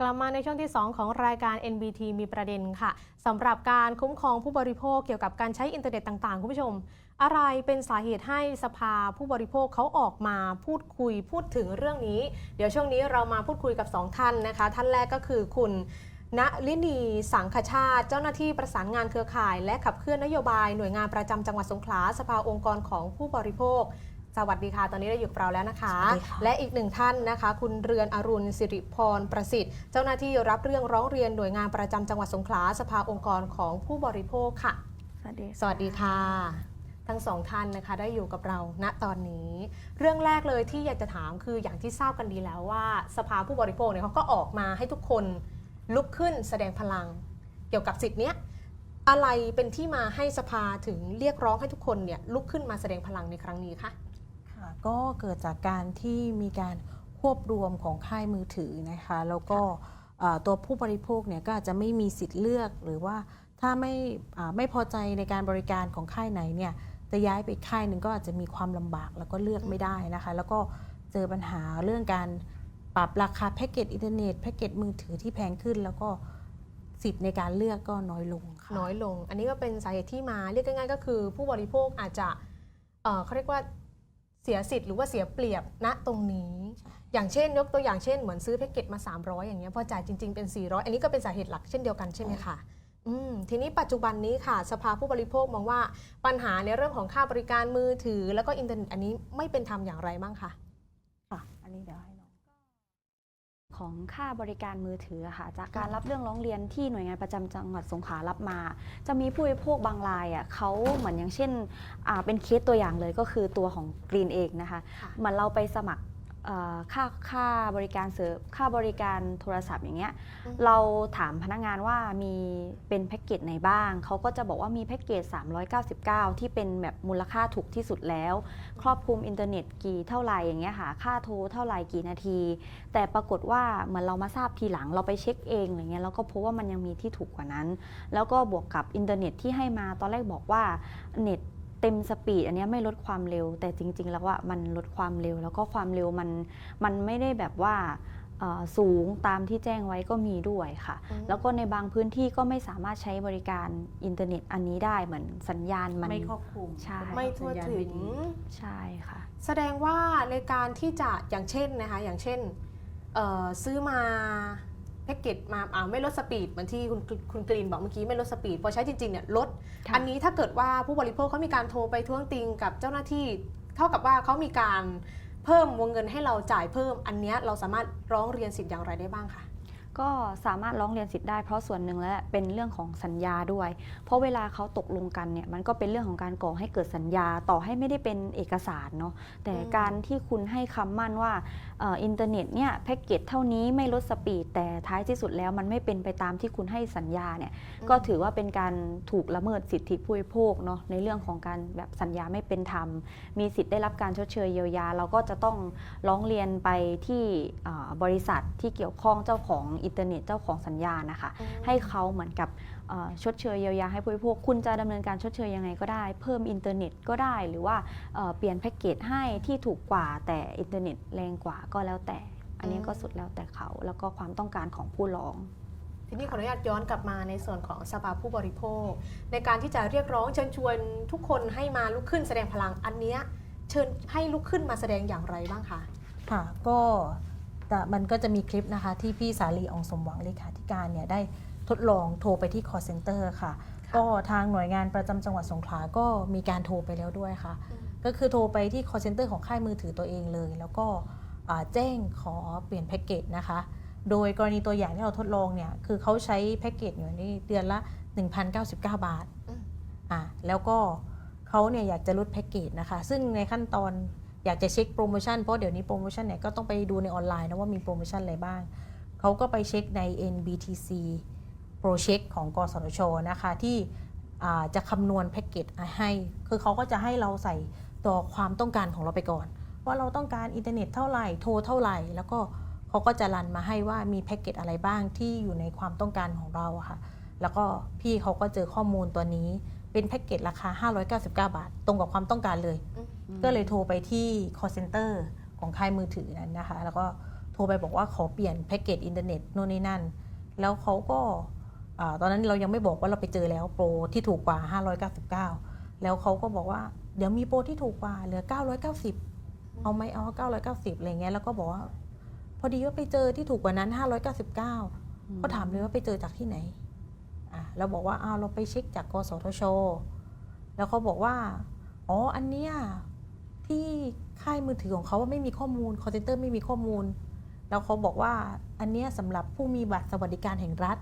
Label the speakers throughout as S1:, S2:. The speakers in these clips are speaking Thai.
S1: กลับมาในช่วงที่ 2 ของรายการ NBT มีประเด็นค่ะสำหรับการคุ้มครองผู้บริโภคเกี่ยวกับการใช้อินเทอร์เน็ตต่างๆ คุณผู้ชม อะไรเป็นสาเหตุให้สภาผู้บริโภคเขาออกมาพูดคุยพูดถึงเรื่องนี้ เดี๋ยวช่วงนี้เรามาพูดคุยกับ 2 ท่านนะคะ ท่านแรกก็คือคุณณลินีสังคชาติ เจ้าหน้าที่ประสานงานเครือข่าย และขับเคลื่อนนโยบายหน่วยงานประจำจังหวัดสงขลาสภาองค์กรของผู้บริโภค สวัสดีค่ะ ตอนนี้เราอยู่กับเราแล้วนะคะ
S2: สวัสดีค่ะ
S1: และอีกหนึ่งท่านนะคะ คุณเรือนอรุณสิริพรประสิทธิ์ เจ้าหน้าที่รับเรื่องร้องเรียนหน่วยงานประจำจังหวัดสงขลาสภาองค์กรของผู้บริโภคค่ะ
S2: สวัสดี
S1: สวัสดีค่ะ ทั้งสองท่านนะคะได้อยู่กับเราณตอนนี้ เรื่องแรกเลยที่อยากจะถามคืออย่างที่ทราบกันดีแล้วว่า สภาผู้บริโภคเนี่ยเขาก็ออกมาให้ทุกคนลุกขึ้นแสดงพลัง เกี่ยวกับสิทธิเนี้ยอะไรเป็นที่มาให้สภาถึงเรียกร้องให้ทุกคนเนี่ยลุกขึ้นมาแสดงพลังในครั้งนี้คะ
S3: ค่ะ ก็เกิดจากการที่มีการควบรวมของค่ายมือถือนะคะ แล้วก็เอ่อตัวผู้บริโภคเนี่ยก็อาจจะไม่มีสิทธิ์เลือกหรือว่าถ้าไม่อ่าไม่พอใจในการบริการของค่ายไหนเนี่ยจะย้ายไปอีกค่ายหนึ่งก็อาจจะมีความลำบากแล้วก็เลือกไม่ได้นะคะ แล้วก็เจอปัญหาเรื่องการปรับราคาแพ็กเกจอินเทอร์เน็ตแพ็กเกจมือถือที่แพงขึ้น แล้วก็สิทธิ์ในการเลือกก็น้อยลงค่ะ
S1: น้อยลง อันนี้ก็เป็นสาเหตุที่มาเรียกง่ายๆก็คือ ผู้บริโภคอาจจะเอ่อเขาเรียกว่า เสียสิทธิ์หรือว่าเสียเปรียบณตรงนี้ อย่างเช่นยกตัวอย่างเช่นเหมือนซื้อแพ็กเกจมา 300 อย่างเงี้ยพอจ่ายจริง ๆ เป็น 400 อันนี้ก็เป็นสาเหตุหลักเช่นเดียวกันใช่ไหมคะอืมทีนี้ปัจจุบันนี้ค่ะ สภาผู้บริโภคมองว่าปัญหาในเรื่องของค่าบริการมือถือ แล้วก็อินเทอร์เน็ตอันนี้ไม่เป็นธรรมอย่างไรบ้างคะ
S3: ค่ะ อันนี้เดี๋ยวให้น้อง
S2: ของค่าบริการมือถืออะค่ะ จากการรับเรื่องร้องเรียนที่หน่วยงานประจำจังหวัดสงขลารับมา จะมีผู้บริโภคบางรายอะเขาเหมือนอย่างเช่นอ่าเป็นเคสตัวอย่างเลยก็คือตัวของกรีนเองนะคะ
S1: ค่ะ
S2: เหมือนเราไปสมัครเอ่อ ค่าค่าบริการเสิร์ฟค่าบริการโทรศัพท์อย่างเงี้ย
S1: อืม
S2: เราถามพนักงานว่ามีเป็นแพ็กเกจไหนบ้าง เขาก็จะบอกว่ามีแพ็กเกจ 399 ที่เป็นแบบมูลค่าถูกที่สุดแล้ว ครอบคลุมอินเทอร์เน็ตกี่เท่าไหร่อย่างเงี้ยค่ะค่าโทรเท่าไหร่กี่นาที แต่ปรากฏว่าเหมือนเรามาทราบทีหลังเราไปเช็คเองอย่างเงี้ยแล้วก็พบว่ามันยังมีที่ถูกกว่านั้น แล้วก็บวกกับอินเทอร์เน็ตที่ให้มาตอนแรกบอกว่าเน็ต เต็มสปีดอันเนี้ยไม่ลดความเร็ว แต่จริง ๆ แล้วว่ามันลดความเร็ว แล้วก็ความเร็วมันมันไม่ได้แบบว่าเอ่อสูงตามที่แจ้งไว้ก็มีด้วยค่ะ
S1: อืม
S2: แล้วก็ในบางพื้นที่ก็ไม่สามารถใช้บริการอินเทอร์เน็ตอันนี้ได้เหมือนสัญญาณมัน
S3: ไม่ครอบคลุม
S2: ใช่
S1: ไม่ทั่วถึง
S2: ใช่ค่ะ
S1: แสดงว่าในการที่จะอย่างเช่นนะคะอย่างเช่นเอ่อซื้อมา แพ็กเกจมาอ่าไม่ลดสปีดเหมือนที่คุณคุณกรีนบอกเมื่อกี้ไม่ลดสปีดพอใช้จริงๆเนี่ยลด
S2: ค่ะ
S1: อันนี้ถ้าเกิดว่าผู้บริโภคเขามีการโทรไปท้วงติงกับเจ้าหน้าที่ เท่ากับว่าเขามีการเพิ่มวงเงินให้เราจ่ายเพิ่ม อันเนี้ยเราสามารถร้องเรียนสิทธิ์อย่างไรได้บ้างคะ
S2: ก็สามารถร้องเรียนสิทธิ์ได้เพราะส่วนหนึ่งแล้วเป็นเรื่องของสัญญาด้วย เพราะเวลาเขาตกลงกันเนี่ยมันก็เป็นเรื่องของการก่อให้เกิดสัญญาต่อให้ไม่ได้เป็นเอกสารเนาะแต่
S1: อืม
S2: การที่คุณให้คำมั่นว่าเอ่ออินเทอร์เน็ตเนี่ยแพ็กเกจเท่านี้ไม่ลดสปีดแต่ท้ายที่สุดแล้วมันไม่เป็นไปตามที่คุณให้สัญญาเนี่ยก็ถือว่าเป็นการถูกละเมิดสิทธิผู้บริโภคเนาะในเรื่องของการแบบสัญญาไม่เป็นธรรม มีสิทธิ์ได้รับการชดเชยเยียวยา เราก็จะต้องร้องเรียนไปที่อ่าบริษัทที่เกี่ยวข้องเจ้าของอินเทอร์เน็ตเจ้าของสัญญานะคะ ให้เขาเหมือนกับเอ่อชดเชยเยียวยาให้ผู้บริโภคคุณจะดำเนินการชดเชยยังไงก็ได้ เพิ่มอินเทอร์เน็ตก็ได้ หรือว่าเอ่อเปลี่ยนแพ็กเกจให้ที่ถูกกว่าแต่อินเทอร์เน็ตแรงกว่าก็แล้วแต่ อันนี้ก็สุดแล้วแต่เขาแล้วก็ความต้องการของผู้ร้อง
S1: ทีนี้ขออนุญาตย้อนกลับมาในส่วนของสภาผู้บริโภค ในการที่จะเรียกร้องเชิญชวนทุกคนให้มาลุกขึ้นแสดงพลังอันเนี้ยเชิญให้ลุกขึ้นมาแสดงอย่างไรบ้างคะ
S3: ค่ะก็ แต่มันก็จะมีคลิปนะคะที่พี่สาลีอองสมหวังเลขาธิการเนี่ยได้ทดลองโทรไปที่ call center ค่ะ ก็ทางหน่วยงานประจำจังหวัดสงขลาก็มีการโทรไปแล้วด้วยค่ะ
S1: อืม
S3: ก็คือโทรไปที่ call center ของค่ายมือถือตัวเองเลย แล้วก็อ่าแจ้งขอเปลี่ยนแพ็กเกจนะคะ โดยกรณีตัวอย่างที่เราทดลองเนี่ย คือเขาใช้แพ็กเกจอยู่นี่เดือนละ 1,099 บาท
S1: อืม
S3: อ่าแล้วก็เขาเนี่ยอยากจะลดแพ็กเกจนะคะ ซึ่งในขั้นตอน อยากจะเช็คโปรโมชั่นเพราะเดี๋ยวนี้โปรโมชั่นเนี่ยก็ต้องไปดูในออนไลน์นะว่ามีโปรโมชั่นอะไรบ้าง เขาก็ไปเช็คใน NBTC Pro Check ของกสทชนะคะที่จะคำนวณแพ็กเกจให้ คือเขาก็จะให้เราใส่ตัวความต้องการของเราไปก่อน ว่าเราต้องการอินเทอร์เน็ตเท่าไหร่โทรเท่าไหร่ แล้วก็เขาก็จะรันมาให้ว่ามีแพ็กเกจอะไรบ้างที่อยู่ในความต้องการของเราค่ะ แล้วก็พี่เขาก็เจอข้อมูลตัวนี้เป็นแพ็กเกจราคา 599 บาท ตรงกับความต้องการเลย ก็เลยโทรไปที่ call center ของค่ายมือถือนั้นนะคะ แล้วก็โทรไปบอกว่าขอเปลี่ยนแพ็กเกจอินเทอร์เน็ตโน่นนี่นั่น แล้วเขาก็อ่าตอนนั้นเรายังไม่บอกว่าเราไปเจอแล้วโปรที่ถูกกว่า 599 แล้วเขาก็บอกว่าเดี๋ยวมีโปรที่ถูกกว่าเหลือ 990 เอาไหมเอา 990 อะไรเงี้ยแล้วก็บอกว่า พอดีว่าไปเจอที่ถูกกว่านั้น 599ก็ถามเลยว่าไปเจอจากที่ไหนอะเราบอกว่าอ้าวเราไปเช็คจากกสทช แล้วเขาบอกว่า อ๋ออันเนี้ย ที่ค่ายมือถือของเขาว่าไม่มีข้อมูลคอ l เซนเตอร์ไม่มีข้อมูล แล้วเขาบอกว่าอันเนี้ยสำหรับผู้มีบัตรสวัสดิการแห่งรัฐ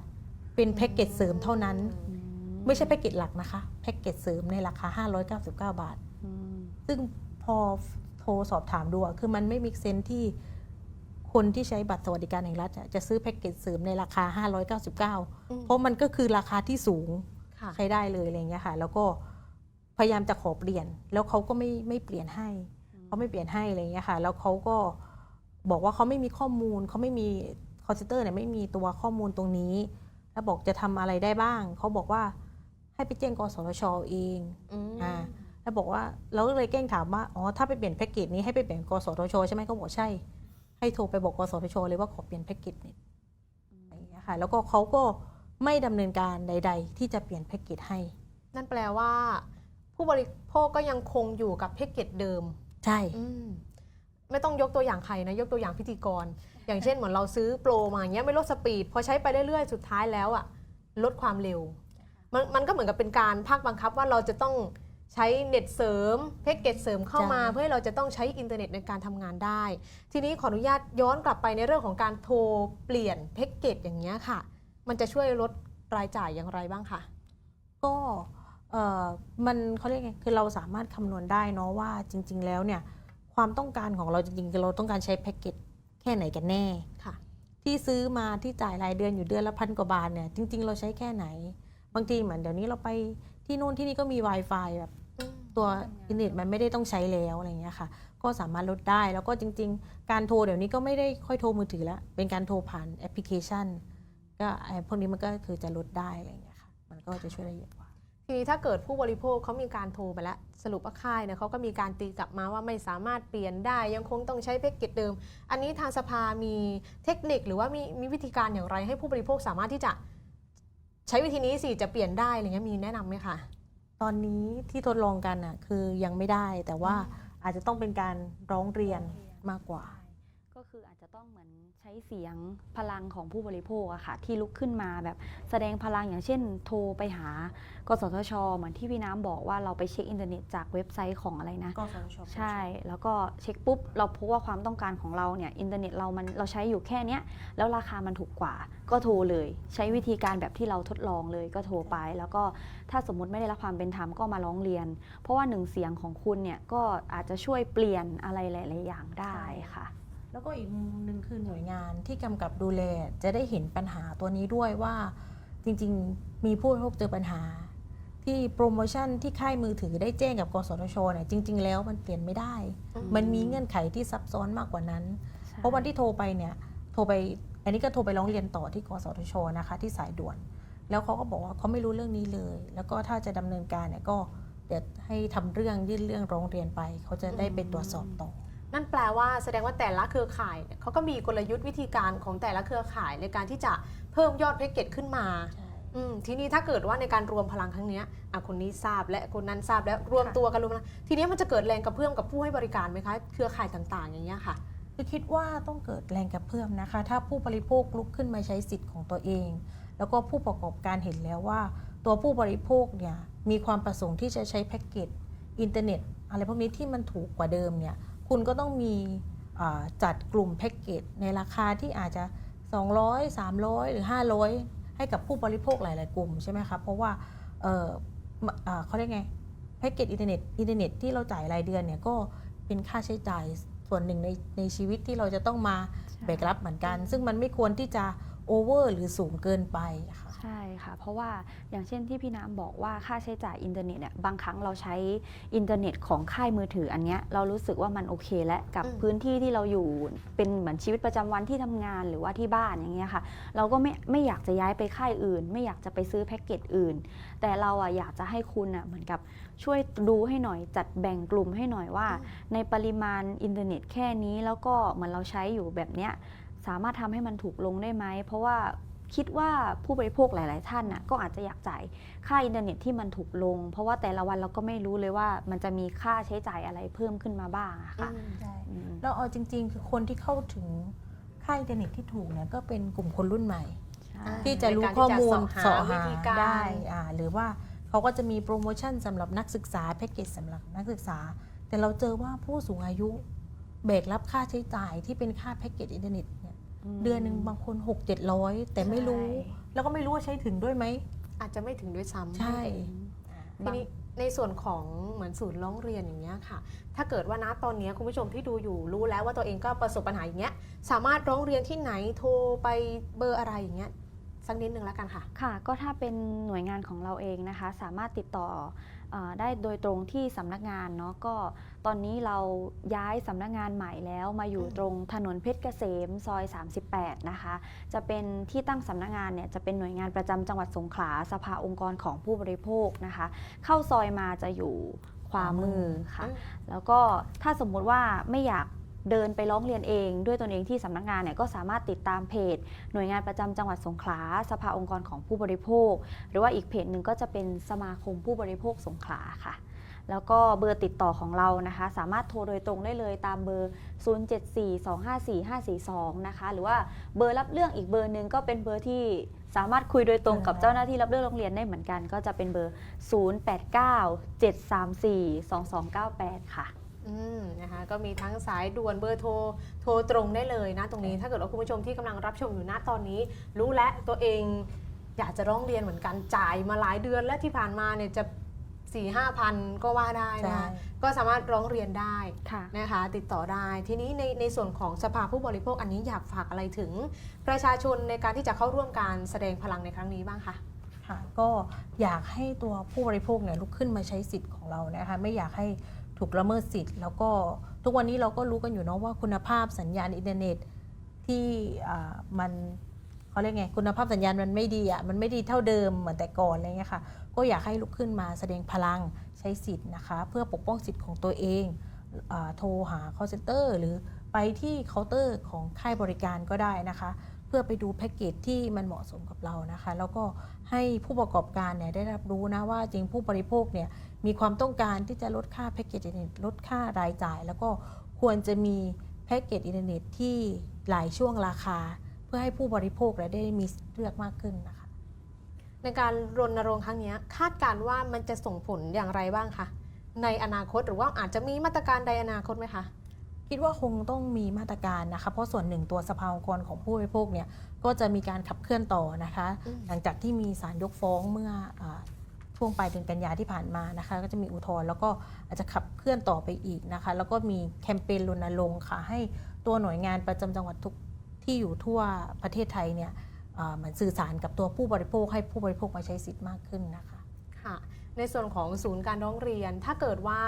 S3: เป็นแพ็กเกจเสริมเท่านั้น
S2: อืม
S3: ไม่ใช่แพ็กเกจหลักนะคะแพ็กเกจเสริมในราคา 599 บาท
S2: อืม
S3: ซึ่งพอโทรสอบถามดูอะคือมันไม่มีเซนที่คนที่ใช้บัตรสวัสดิการแห่งรัฐอะจะซื้อแพ็กเกจเสริมในราคา 599
S1: อืม
S3: เพราะมันก็คือราคาที่สูง
S1: ค่ะ
S3: ใช้ได้เลยอะไรเงี้ยค่ะ แล้วก็ พยายามจะขอเปลี่ยน แล้วเขาก็ไม่ไม่เปลี่ยนให้เขาไม่เปลี่ยนให้อะไรเงี้ยค่ะ แล้วเขาก็บอกว่าเขาไม่มีข้อมูลเขาไม่มีคอร์เซนเตอร์เนี่ยไม่มีตัวข้อมูลตรงนี้ แล้วบอกจะทำอะไรได้บ้าง เขาบอกว่าให้ไปแจ้งกสทชเอง
S1: อืม
S3: อ่าแล้วบอกว่าเราก็เลยแกล้งถามว่าอ๋อถ้าไปเปลี่ยนแพ็กเกจนี้ให้ไปเปลี่ยนกสทชใช่ไหมเขาบอกใช่ ให้โทรไปบอกกสทชเลยว่าขอเปลี่ยนแพ็กเกจนี้อะไรอย่างเงี้ยค่ะ แล้วก็เขาก็ไม่ดำเนินการใด ๆ ที่จะเปลี่ยนแพ็กเกจให้
S1: นั่นแปลว่า ผู้บริโภคก็ยังคงอยู่กับแพ็กเกจเดิม
S3: ใช่
S1: อืมไม่ต้องยกตัวอย่างใครนะ ยกตัวอย่างพิธีกร อย่างเช่นเหมือนเราซื้อโปรมาอย่างเงี้ยไม่ลดสปีด พอใช้ไปเรื่อยๆ สุดท้ายแล้วอะลดความเร็ว มันมันก็เหมือนกับเป็นการภาคบังคับว่าเราจะต้องใช้เน็ตเสริมแพ็กเกจเสริมเข้ามา
S3: ใช่
S1: เพื่อให้เราจะต้องใช้อินเทอร์เน็ตในการทำงานได้ ทีนี้ขออนุญาตย้อนกลับไปในเรื่องของการโทรเปลี่ยนแพ็กเกจอย่างเงี้ยค่ะ มันจะช่วยลดรายจ่ายอย่างไรบ้างคะ
S3: ก็ เออมันเขาเรียกไงคือเราสามารถคำนวณได้เนาะว่าจริง ๆ แล้วเนี่ยความต้องการของเราจริงๆคือเราต้องการใช้แพ็กเกจแค่ไหนกันแน่
S1: ค่ะ
S3: ที่ซื้อมาที่จ่ายรายเดือนอยู่เดือนละพันกว่าบาทเนี่ยจริง ๆ เราใช้แค่ไหน บางทีเหมือนเดี๋ยวนี้เราไปที่นู่นที่นี่ก็มี Wi-Fi แบบตัวอินเทอร์เน็ตมันไม่ได้ต้องใช้แล้วอะไรเงี้ยค่ะ ก็สามารถลดได้แล้วก็จริง ๆ การโทรเดี๋ยวนี้ก็ไม่ได้ค่อยโทรมือถือแล้วเป็นการโทรผ่านแอปพลิเคชัน ก็ไอ้พวกนี้มันก็คือจะลดได้อะไรเงี้ยค่ะ มันก็จะช่วยได้เยอะกว่า
S1: ทีนี้ถ้าเกิดผู้บริโภคเขามีการโทรไปแล้ว สรุปว่าค่ายเนี่ยเขาก็มีการตีกลับมาว่าไม่สามารถเปลี่ยนได้ยังคงต้องใช้แพ็กเกจเดิม อันนี้ทางสภามีเทคนิคหรือว่ามีมีวิธีการอย่างไรให้ผู้บริโภคสามารถที่จะ ใช้วิธีนี้สิจะเปลี่ยนได้อะไรเงี้ยมีแนะนำไหมคะ
S3: ตอนนี้ที่ทดลองกันอะคือยังไม่ได้แต่ว่าอาจจะต้องเป็นการร้องเรียนมากกว่า
S2: ก็คืออาจจะต้องเหมือน ใช้เสียงพลังของผู้บริโภคอะค่ะที่ลุกขึ้นมาแบบแสดงพลังอย่างเช่น โทรไปหากสทช เหมือนที่พี่น้ำบอกว่าเราไปเช็คอินเทอร์เน็ตจากเว็บไซต์ของอะไรนะ
S3: ก็สช
S2: ใช่ แล้วก็เช็คปุ๊บเราพบว่าความต้องการของเราเนี่ยอินเทอร์เน็ตเรามันเราใช้อยู่แค่เนี้ยแล้วราคามันถูกกว่า ก็โทรเลย ใช้วิธีการแบบที่เราทดลองเลยก็โทรไป แล้วก็ถ้าสมมุติไม่ได้รับความเป็นธรรมก็มาร้องเรียน เพราะว่าหนึ่งเสียงของคุณเนี่ยก็อาจจะช่วยเปลี่ยนอะไรหลาย ๆ อย่างได้ค่ะ
S3: แล้วก็อีกมุมหนึ่งคือหน่วยงานที่กำกับดูแลจะได้เห็นปัญหาตัวนี้ด้วยว่าจริงๆ มีผู้บริโภคเจอปัญหา ที่โปรโมชั่นที่ค่ายมือถือได้แจ้งกับกสทชเนี่ยจริง ๆ แล้วมันเปลี่ยนไม่ได้
S1: อืม
S3: มันมีเงื่อนไขที่ซับซ้อนมากกว่านั้น เพราะวันที่โทรไปเนี่ยโทรไปอันนี้ก็โทรไปร้องเรียนต่อที่กสทชนะคะที่สายด่วน แล้วเขาก็บอกว่าเขาไม่รู้เรื่องนี้เลย แล้วก็ถ้าจะดำเนินการเนี่ยก็เดี๋ยวให้ทำเรื่องยื่นเรื่องร้องเรียนไป เขาจะได้ไปตรวจสอบต่อ
S1: นั่นแปลว่าแสดงว่าแต่ละเครือข่ายเนี่ยเขาก็มีกลยุทธ์วิธีการของแต่ละเครือข่ายในการที่จะเพิ่มยอดแพ็กเกจขึ้นมาอืมทีนี้ถ้าเกิดว่าในการรวมพลังครั้งเนี้ยอะคนนี้ทราบและคนนั้นทราบแล้วรวมตัวกันรวมพลังทีนี้มันจะเกิดแรงกระเพื่อมกับผู้ให้บริการไหมคะเครือข่ายต่างๆ อย่างเงี้ยค่ะ
S3: คือคิดว่าต้องเกิดแรงกระเพื่อมนะคะ ถ้าผู้บริโภคลุกขึ้นมาใช้สิทธิ์ของตัวเอง แล้วก็ผู้ประกอบการเห็นแล้วว่า ตัวผู้บริโภคเนี่ยมีความประสงค์ที่จะใช้แพ็กเกจอินเทอร์เน็ต อะไรพวกนี้ที่มันถูกกว่าเดิมเนี่ย คุณก็ต้องมีอ่าจัดกลุ่มแพ็กเกจในราคาที่อาจจะ 200 300 หรือ 500 ให้กับผู้บริโภคหลาย ๆ กลุ่มใช่ไหมคะเพราะว่าเอ่อมอ่าเขาเรียกไงแพ็กเกจอินเทอร์เน็ตอินเทอร์เน็ตที่เราจ่ายรายเดือนเนี่ยก็เป็นค่าใช้จ่ายส่วนหนึ่งในในชีวิตที่เราจะต้องมาแบกรับเหมือนกัน ซึ่งมันไม่ควรที่จะโอเวอร์หรือสูงเกินไปค่ะ
S2: ใช่ค่ะ เพราะว่าอย่างเช่นที่พี่น้ำบอกว่าค่าใช้จ่ายอินเทอร์เน็ตเนี่ยบางครั้งเราใช้อินเทอร์เน็ตของค่ายมือถืออันเนี้ยเรารู้สึกว่ามันโอเคและกับ
S1: อืม
S2: พื้นที่ที่เราอยู่เป็นเหมือนชีวิตประจำวันที่ทำงานหรือว่าที่บ้านอย่างเงี้ยค่ะ เราก็ไม่ไม่อยากจะย้ายไปค่ายอื่น ไม่อยากจะไปซื้อแพ็กเกจอื่น แต่เราอะอยากจะให้คุณอะเหมือนกับช่วยดูให้หน่อยจัดแบ่งกลุ่มให้หน่อยว่า ในปริมาณอินเทอร์เน็ตแค่นี้แล้วก็เหมือนเราใช้อยู่แบบเนี้ยสามารถทำให้มันถูกลงได้ไหม เพราะว่า คิดว่าผู้บริโภคหลาย ๆ ท่านน่ะก็อาจจะอยากจ่ายค่าอินเทอร์เน็ตที่มันถูกลง เพราะว่าแต่ละวันเราก็ไม่รู้เลยว่ามันจะมีค่าใช้จ่ายอะไรเพิ่มขึ้นมาบ้างอะค่ะ
S1: อืม
S3: ใช่
S2: อืม
S3: แล้วเอาจริง ๆ คือคนที่เข้าถึงค่าอินเทอร์เน็ตที่ถูกเนี่ยก็เป็นกลุ่มคนรุ่นใหม่
S2: ใช่
S3: ที่จะรู้
S1: ในการที่
S3: ข้อมูล
S1: จะ
S3: เสาะ
S1: เสาะหาวิ
S3: หา
S1: ธีการ
S3: ได้อ่าหรือว่าเขาก็จะมีโปรโมชั่นสำหรับนักศึกษาแพ็กเกจสำหรับนักศึกษา แต่เราเจอว่าผู้สูงอายุแบกรับค่าใช้จ่ายที่เป็นค่าแพ็กเกจอินเทอร์เน็ต เนี่ย
S2: ม
S3: เดือนหนึ่งบางคน6 7 0 0แต่ไม่รู้
S2: ใช่
S3: แล้วก็ไม่รู้ว่าใช้ถึงด้วยไหม
S1: อาจจะไม่ถึงด้วยซ้ำ
S3: ใช่
S1: ทีนี้ในส่วนของเหมือนศูนย์ร้องเรียนอย่างเงี้ยค่ะ ถ้าเกิดว่าณตอนเนี้ยคุณผู้ชมที่ดูอยู่รู้แล้วว่าตัวเองก็ประสบปัญหาอย่างเงี้ย สามารถร้องเรียนที่ไหนโทรไปเบอร์อะไรอย่างเงี้ยสักนิดนึงแล้วกันค่ะ
S2: ค่ะ ก็ถ้าเป็นหน่วยงานของเราเองนะคะ สามารถติดต่อเออ ได้โดยตรงที่สำนักงานเนาะก็ตอนนี้เราย้ายสำนักงานใหม่แล้วมาอยู่
S1: อืม
S2: ตรงถนนเพชรเกษมซอย 38 นะคะ จะเป็นที่ตั้งสำนักงานเนี่ยจะเป็นหน่วยงานประจำจังหวัดสงขลาสภาองค์กรของผู้บริโภคนะคะ เข้าซอยมาจะอยู่ขวามือค่ะ
S1: อืม
S2: แล้วก็ถ้าสมมุติว่าไม่อยาก เดินไปร้องเรียนเอง ด้วยตนเองที่สำนักงานเนี่ยก็สามารถติดตามเพจ หน่วยงานประจำจังหวัดสงขลาสภาองค์กรของผู้บริโภค หรือว่าอีกเพจหนึ่งก็จะเป็นสมาคมผู้บริโภคสงขลาค่ะแล้วก็เบอร์ติดต่อของเรานะคะ สามารถโทรโดยตรงได้เลยตามเบอร์ 074254542 นะคะ หรือว่าเบอร์รับเรื่องอีกเบอร์หนึ่งก็เป็นเบอร์ที่สามารถคุยโดยตรงกับเจ้าหน้าที่รับเรื่องโรงเรียนได้เหมือนกัน ก็จะเป็นเบอร์ 0897342298 ค่ะ
S1: อืมนะคะก็มีทั้งสายด่วนเบอร์โทรโทรตรงได้เลยนะ ตรงนี้ถ้าเกิดว่าคุณผู้ชมที่กำลังรับชมอยู่ณตอนนี้ รู้และตัวเองอยากจะร้องเรียนเหมือนกันจ่ายมาหลายเดือนและที่ผ่านมาเนี่ยจะ4ี่ห้าพันก็ว่าได้
S3: ใช่
S1: นะก็สามารถร้องเรียนได้
S2: ค่ะ
S1: นะคะติดต่อได้ทีนี้ในในส่วนของสภาผู้บริโภคอันนี้อยากฝากอะไรถึง ประชาชนในการที่จะเข้าร่วมการแสดงพลังในครั้งนี้บ้างคะ
S3: ค่ะก็อยากให้ตัวผู้บริโภคเนี่ยลุกขึ้นมาใช้สิทธิ์ของเรานะคะไม่อยากให้ ถูกละเมิดสิทธิ์ แล้วก็ทุกวันนี้เราก็รู้กันอยู่เนาะว่าคุณภาพสัญญาณอินเทอร์เน็ตที่มันเขาเรียกไงคุณภาพสัญญาณมันไม่ดีอะมันไม่ดีเท่าเดิมเหมือนแต่ก่อนอะไรเงี้ยค่ะก็อยากให้ลุกขึ้นมาแสดงพลังใช้สิทธิ์นะคะ เพื่อปกป้องสิทธิ์ของตัวเองอโทรหา call center หรือไปที่เคาน์เตอร์ของค่ายบริการก็ได้นะคะ เพื่อไปดูแพ็กเกจที่มันเหมาะสมกับเรานะคะ แล้วก็ให้ผู้ประกอบการเนี่ยได้รับรู้นะว่าจริงผู้บริโภคเนี่ย มีความต้องการที่จะลดค่าแพ็กเกจอินเทอร์เน็ตลดค่ารายจ่าย แล้วก็ควรจะมีแพ็กเกจอินเทอร์เน็ตที่หลายช่วงราคา เพื่อให้ผู้บริโภคและได้มีเลือกมากขึ้นนะคะ
S1: ในการรณรงค์ครั้งนี้คาดการณ์ว่ามันจะส่งผลอย่างไรบ้างคะในอนาคตหรือว่าอาจจะมีมาตรการใดอนาคตไหมคะ
S3: คิดว่าคงต้องมีมาตรการนะคะ เพราะส่วนหนึ่งตัวสภาองค์กรของผู้บริโภคเนี่ยก็จะมีการขับเคลื่อนต่อนะคะ
S1: อืม
S3: หลังจากที่มีศาลยกฟ้องเมื่ออา ช่วงปลายเดือนกันยาที่ผ่านมานะคะ ก็จะมีอุทธรณ์แล้วก็อาจจะขับเคลื่อนต่อไปอีกนะคะ แล้วก็มีแคมเปญรณรงค์ค่ะ ให้ตัวหน่วยงานประจำจังหวัดทุกที่อยู่ทั่วประเทศไทยเนี่ยอ่าเหมือนสื่อสารกับตัวผู้บริโภคให้ผู้บริโภคมาใช้สิทธิ์มากขึ้นนะคะ
S1: ค่ะในส่วนของศูนย์การร้องเรียน ถ้าเกิดว่า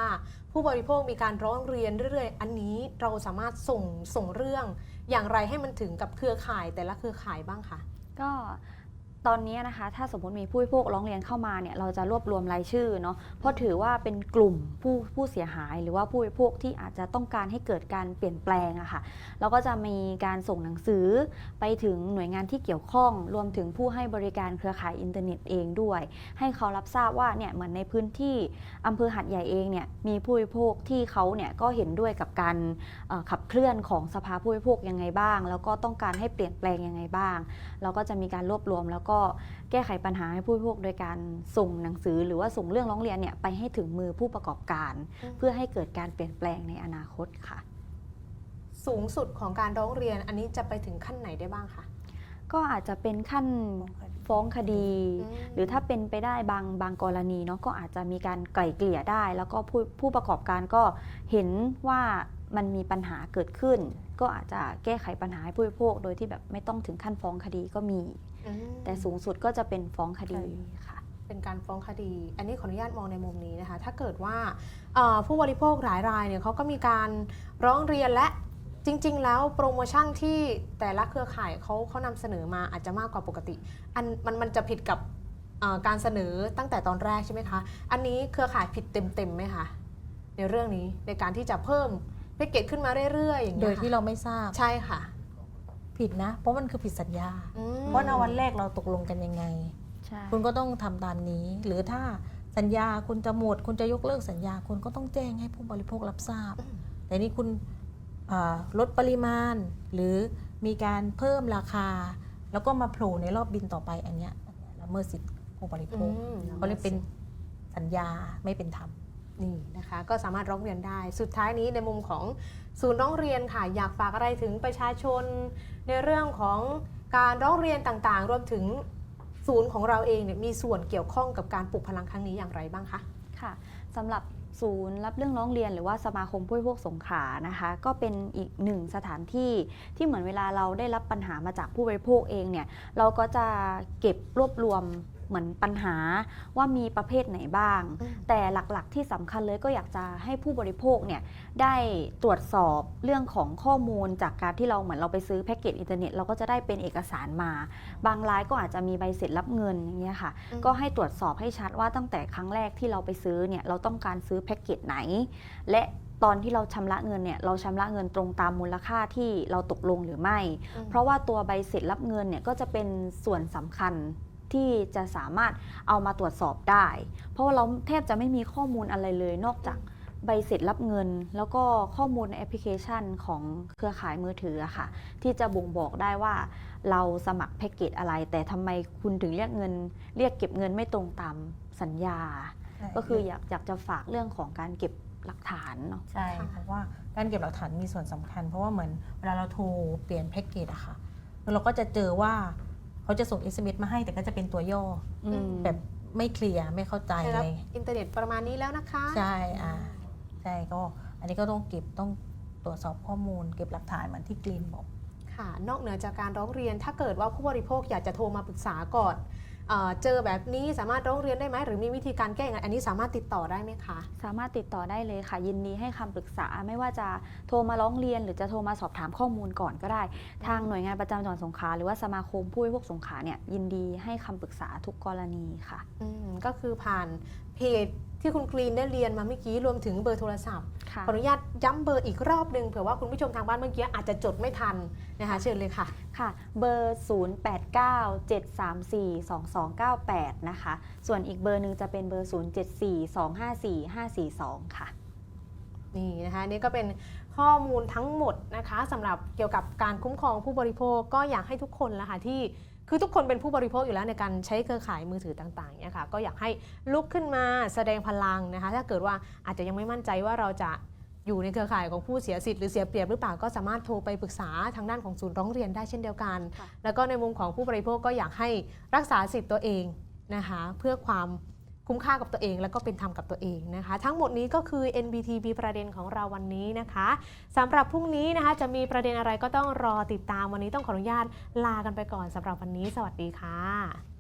S1: ผู้บริโภคมีการร้องเรียนเรื่อยๆ อันนี้เราสามารถส่งส่งเรื่องอย่างไรให้มันถึงกับเครือข่ายแต่ละเครือข่ายบ้างคะ
S2: ก็ ตอนนี้นะคะถ้าสมมติมีผู้บริโภคร้องเรียนเข้ามาเนี่ยเราจะรวบรวมรายชื่อเนาะเพราะถือว่าเป็นกลุ่มผู้ผู้เสียหาย หรือว่าผู้บริโภคที่อาจจะต้องการให้เกิดการเปลี่ยนแปลงอะค่ะเราก็จะมีการส่งหนังสือไปถึงหน่วยงานที่เกี่ยวข้อง รวมถึงผู้ให้บริการเครือข่ายอินเทอร์เน็ตเองด้วย ให้เขารับทราบว่าเนี่ยเหมือนในพื้นที่อำเภอหัดใหญ่เองเนี่ยมีผู้บริโภคที่เขาเนี่ยก็เห็นด้วยกับการขับเคลื่อนของสภาผู้บริโภคยังไงบ้าง แล้วก็ต้องการให้เปลี่ยนแปลงยังไงบ้าง เราก็จะมีการรวบรวมแล้วก็แก้ไขปัญหาให้ผู้บริโภคโดยการส่งหนังสือ หรือว่าส่งเรื่องร้องเรียนเนี่ยไปให้ถึงมือผู้ประกอบการ
S1: อืม
S2: เพื่อให้เกิดการเปลี่ยนแปลงในอนาคตค่ะ
S1: สูงสุดของการร้องเรียนอันนี้จะไปถึงขั้นไหนได้บ้างคะ
S2: ก็อาจจะเป็นขั้นฟ้องคดี
S1: อืม
S2: หรือถ้าเป็นไปได้บางบางกรณีเนาะก็อาจจะมีการไกล่เกลี่ยได้ แล้วก็ผู้ผู้ประกอบการก็เห็นว่า มันมีปัญหาเกิดขึ้น ก็อาจจะแก้ไขปัญหาให้ผู้บริโภคโดยที่แบบไม่ต้องถึงขั้นฟ้องคดีก็มี
S1: อืม
S2: แต่สูงสุดก็จะเป็นฟ้องคดีค่ะ
S1: เป็นการฟ้องคดี อันนี้ขออนุญาตมองในมุมนี้นะคะ ถ้าเกิดว่าเอ่อผู้บริโภคหลายรายเนี่ยเขาก็มีการร้องเรียนและจริง ๆ แล้วโปรโมชั่นที่แต่ละเครือข่ายเขาเขานำเสนอมาอาจจะมากกว่าปกติ อันมันมันจะผิดกับเอ่อการเสนอตั้งแต่ตอนแรกใช่ไหมคะ อันนี้เครือข่ายผิดเต็มๆไหมคะในเรื่องนี้ในการที่จะเพิ่ม แพ็กเกจขึ้นมาเรื่อยๆอย่าง
S3: โด
S1: เงี้
S3: ย
S1: ย
S3: ที่
S1: ค่ะ
S3: เราไม่ทราบ
S1: ใช่ค่ะ
S3: ผิดนะ เพราะมันคือผิดสัญญา
S1: อืม
S3: เพราะในวันแรกเราตกลงกันยังไง
S2: ใช่
S3: คุณก็ต้องทำตามนี้ หรือถ้าสัญญาคุณจะหมด คุณจะยกเลิกสัญญาคุณก็ต้องแจ้งให้ผู้บริโภครับทราบ
S1: อืม
S3: แต่นี่คุณอ่าลดปริมาณ หรือมีการเพิ่มราคา แล้วก็มาโผล่ในรอบบินต่อไปอันเนี้ยละเมิดสิทธิผู้บริโภค
S1: อืม
S3: เขาเรียกเป็นสัญญาไม่เป็นธรรม
S1: นี่นะคะก็สามารถร้องเรียนได้ สุดท้ายนี้ในมุมของศูนย์ร้องเรียนค่ะ อยากฝากอะไรถึงประชาชน ในเรื่องของการร้องเรียนต่างๆ รวมถึงศูนย์ของเราเองเนี่ยมีส่วนเกี่ยวข้องกับการปลุกพลังครั้งนี้อย่างไรบ้างคะ
S2: ค่ะสำหรับศูนย์รับเรื่องร้องเรียนหรือว่าสมาคมผู้บริโภคสงขานะคะ ก็เป็นอีกหนึ่งสถานที่ที่เหมือนเวลาเราได้รับปัญหามาจากผู้บริโภคเองเนี่ยเราก็จะเก็บรวบรวม เหมือนปัญหาว่ามีประเภทไหนบ้าง
S1: อืม
S2: แต่หลักๆที่สำคัญเลยก็อยากจะให้ผู้บริโภคเนี่ยได้ตรวจสอบเรื่องของข้อมูลจากการที่เราเหมือนเราไปซื้อแพ็กเกจอินเทอร์เน็ตเราก็จะได้เป็นเอกสารมา บางรายก็อาจจะมีใบเสร็จรับเงินอย่างเงี้ยค่ะ
S1: อืม
S2: ก็ให้ตรวจสอบให้ชัดว่าตั้งแต่ครั้งแรกที่เราไปซื้อเนี่ยเราต้องการซื้อแพ็กเกจไหน และตอนที่เราชำระเงินเนี่ยเราชำระเงินตรงตามมูลค่าที่เราตกลงหรือไม่
S1: อืม
S2: เพราะว่าตัวใบเสร็จรับเงินเนี่ยก็จะเป็นส่วนสำคัญ ที่จะสามารถเอามาตรวจสอบได้ เพราะว่าเราแทบจะไม่มีข้อมูลอะไรเลย นอกจากใบเสร็จรับเงิน แล้วก็ข้อมูลในแอปพลิเคชันของเครือข่ายมือถืออะค่ะ ที่จะบ่งบอกได้ว่าเราสมัครแพ็กเกจอะไร แต่ทำไมคุณถึงเรียกเงิน เรียกเก็บเงินไม่ตรงตามสัญญาก็คืออยากอยากจะฝากเรื่องของการเก็บหลักฐานเนาะ
S3: ใช่เพราะว่าการเก็บหลักฐานมีส่วนสำคัญ เพราะว่าเหมือนเวลาเราโทรเปลี่ยนแพ็กเกจอะค่ะ เราก็จะเจอว่า เขาจะส่ง SMS มาให้แต่ก็จะเป็นตัวย่อ
S2: อืม
S3: แบบไม่เคลียร์ไม่เข้าใจ
S1: ได้
S3: เล
S1: รับ
S3: ย
S1: อินเทอร์เน็ตประมาณนี้แล้วนะคะ
S3: ใช่อ่าใช่ก็ อันนี้ก็ต้องเก็บต้องตรวจสอบข้อมูล เก็บหลักฐานเหมือนที่กรีนบอก
S1: ค่ะ นอกเหนือจากการร้องเรียนถ้าเกิดว่าผู้บริโภคอยากจะโทรมาปรึกษาก่อน เอ่อเจอแบบนี้สามารถร้องเรียนได้ไหมหรือมีวิธีการแก้ยังไงอันนี้สามารถติดต่อได้ไหมคะ
S2: สามารถติดต่อได้เลยค่ะ ยินดีให้คำปรึกษาไม่ว่าจะโทรมาร้องเรียน หรือจะโทรมาสอบถามข้อมูลก่อนก็ได้ ทางหน่วยงานประจำจังหวัดสงขลาหรือว่าสมาคมผู้บริโภคสงขลาเนี่ยยินดีให้คำปรึกษาทุกกรณีค่ะ
S1: อืมก็คือผ่านเพจที่คุณกรีนได้เรียนมาเมื่อกี้รวมถึงเบอร์โทรศัพท์
S2: ค่ะ
S1: ขออนุญาตย้ำเบอร์อีกรอบหนึ่งเผื่อว่าคุณผู้ชมทางบ้านเมื่อกี้อาจจะจดไม่ทันนะคะเชิญเลยค่ะ
S2: ค่ะ เบอร์ 0897342298 นะคะ ส่วนอีกเบอร์หนึ่งจะเป็นเบอร์ 0742545542 ค่ะ
S1: นี่นะคะนี่ก็เป็นข้อมูลทั้งหมดนะคะสำหรับเกี่ยวกับการคุ้มครองผู้บริโภคก็อยากให้ทุกคนละค่ะที่ คือทุกคนเป็นผู้บริโภคอยู่แล้วในการใช้เครือข่ายมือถือต่างๆเนี่ยค่ะก็อยากให้ลุกขึ้นมาแสดงพลังนะคะ ถ้าเกิดว่าอาจจะยังไม่มั่นใจว่าเราจะอยู่ในเครือข่ายของผู้เสียสิทธิ์หรือเสียเปรียบหรือเปล่าก็สามารถโทรไปปรึกษาทางด้านของศูนย์ร้องเรียนได้เช่นเดียวกัน แล้วก็ในมุมของผู้บริโภคก็อยากให้รักษาสิทธิ์ตัวเองนะคะ เพื่อความ คุ้มค่ากับตัวเอง แล้วก็เป็นธรรมกับตัวเองนะคะ ทั้งหมดนี้ก็คือ NBTB ประเด็นของเราวันนี้นะคะสำหรับพรุ่งนี้นะคะจะมีประเด็นอะไรก็ต้องรอติดตามวันนี้ต้องขออนุญาตลากันไปก่อนสำหรับวันนี้ สวัสดีค่ะ